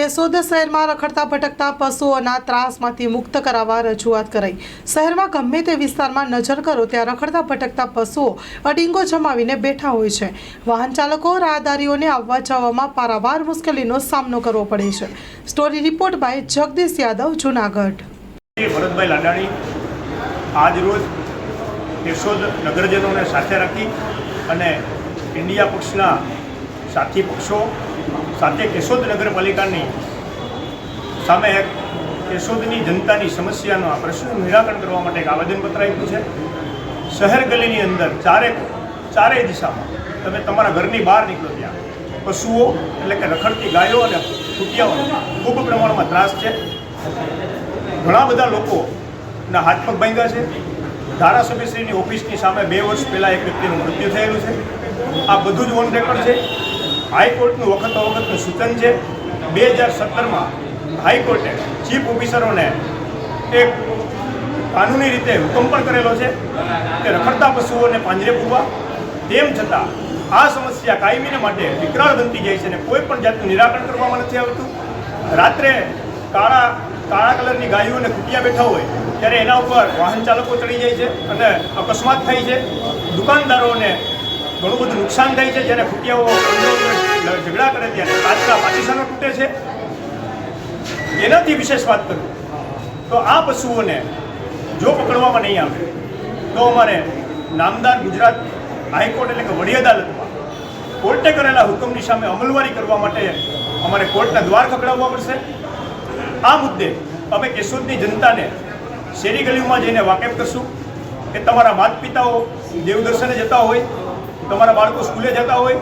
કેશોદ શહેરમાં રખડતા ભટકતા પશુઓના ત્રાસમાંથી મુક્ત કરાવવા રજૂઆત કરાઈ. શહેરમાં ગમે તે વિસ્તારમાં નજર કરો ત્યાં રખડતા ભટકતા પશુઓ અડીંગો જમાવીને બેઠા હોય છે. વાહન ચાલકો, રાહદારીઓને આવવા જવામાં પારાવાર મુશ્કેલીનો સામનો કરવો પડે છે. Story report by Jagdish Yadav, Junagadh. Bharatbhai Ladani આજ રોજ કેશોદ નગરજનોને સાથે રાખી અને ઇન્ડિયા પક્ષના સાથી પક્ષો સાથે કેશોદ નગરપાલિકાની સામે કેશોદની જનતાની સમસ્યાનો આ પ્રશ્નનું નિરાકરણ કરવા માટે એક આવેદનપત્ર આપ્યું છે. શહેર ગલીની અંદર ચારે ચારેય દિશામાં તમે તમારા ઘરની બહાર નીકળો ત્યાં. પશુઓ એટલે કે રખડતી ગાયો અને કુટિયાઓનો ખૂબ પ્રમાણમાં ત્રાસ છે. ઘણા બધા લોકોના હાથ પગ ભાંગ્યા છે. ધારાસભ્યશ્રીની ઓફિસની સામે બે વર્ષ પહેલાં એક વ્યક્તિનું મૃત્યુ થયેલું છે. આ બધું જ ઓન રેકોર્ડ છે. હાઈકોર્ટનું વખતો વખતનું સૂચન છે. બે હજાર સત્તરમાં હાઈકોર્ટે ચીફ ઓફિસરોને એક કાનૂની રીતે હુકમ પણ કરેલો છે કે રખડતા પશુઓને પાંજરે પૂરવા. તેમ છતાં આ સમસ્યા કાયમીને માટે વિકરાળ બનતી જાય છે અને કોઈ પણ જાતનું નિરાકરણ કરવામાં નથી આવતું. રાત્રે કાળા કાળા કલરની ગાયો અને કુટિયા બેઠા હોય ત્યારે એના ઉપર વાહન ચાલકો ચડી જાય છે અને અકસ્માત થાય છે. દુકાનદારોને ઘણું બધું નુકસાન થાય છે. જ્યારે અંદર ઝઘડા કરે ત્યારે પાછલા પાકિસ્તાનો તૂટે છે. એનાથી વિશેષ વાત કરું તો આ પશુઓને જો પકડવામાં નહીં આવે, તો અમારે નામદાર ગુજરાત હાઈકોર્ટ એટલે કે વડી અદાલતમાં કોર્ટે કરેલા હુકમની સામે અમલવારી કરવા માટે અમારે કોર્ટના દ્વાર ખકડાવવા પડશે. આ મુદ્દે અમે કેશોદની જનતાને શેરી ગલીઓમાં જઈને વાકેફ કરશું કે તમારા માતા પિતાઓ દેવદર્શને જતા હોય તમારા બાળકો સ્કૂલે જતા હોય,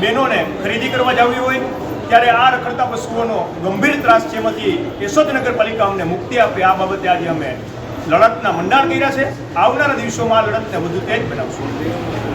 બહેનોને ખરીદી કરવા જવી હોય, ત્યારે આ રખડતા પશુઓનો ગંભીર ત્રાસ છે એમાંથી કેશોદ નગરપાલિકા અમને મુક્તિ આપે, આ બાબતે આજે અમે લડતના મંડાણ કર્યા છે. આવનારા દિવસોમાં આ લડતને વધુ તેજ બનાવશું.